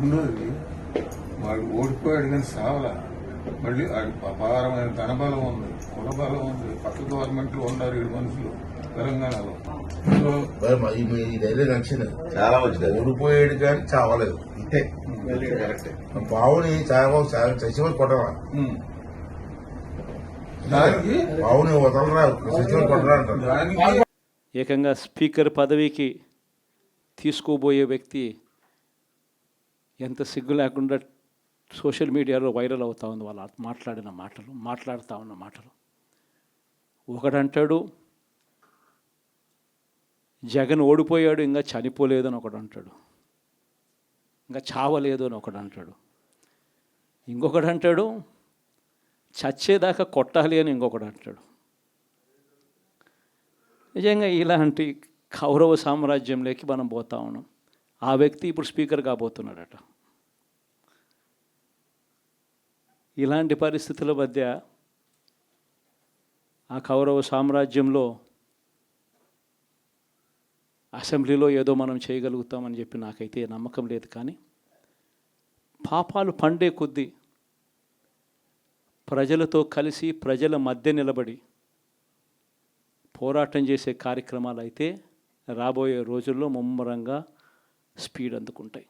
రెండోది వాడు ఓడిపోయాడు కానీ సావలా. మళ్ళీ వాడి అపారమైన ధనబలం ఉంది కులబలం ఉంది. పక్క గవర్నమెంట్లో ఉన్నారు ఏడు మనుషులు తెలంగాణలో. చాలా మంచిది. ఓడిపోయాడు కానీ చావలేదు. ఇంతే. బావుని చావ చచ్చిపోయి కొట్టరా. దానికి బావుని వదలరా చచ్చిపోయి కొట్టరా అంటారు. ఏకంగా స్పీకర్ పదవికి తీసుకోబోయే వ్యక్తి ఎంత సిగ్గు లేకుండా సోషల్ మీడియాలో వైరల్ అవుతా ఉంది వాళ్ళు మాట్లాడిన మాటలు మాట్లాడుతూ ఉన్న మాటలు. ఒకడంటాడు జగన్ ఓడిపోయాడు ఇంకా చనిపోలేదు అని ఒకడు అంటాడు ఇంకా చావలేదు అని ఒకడు అంటాడు ఇంకొకడు అంటాడు చచ్చేదాకా కొట్టాలి అని ఇంకొకడు అంటాడు నిజంగా ఇలాంటి కౌరవ సామ్రాజ్యంలోకి మనం పోతా ఉన్నాం. ఆ వ్యక్తి ఇప్పుడు స్పీకర్ కాబోతున్నాడట. ఇలాంటి పరిస్థితుల మధ్య ఆ కౌరవ సామ్రాజ్యంలో అసెంబ్లీలో ఏదో మనం చేయగలుగుతామని చెప్పి నాకైతే నమ్మకం లేదు కానీ పాపాలు పండే కొద్దీ ప్రజలతో కలిసి ప్రజల మధ్య నిలబడి పోరాటం చేసే కార్యక్రమాలు అయితే రాబోయే రోజుల్లో ముమ్మరంగా స్పీడ్ అందుకుంటాయి.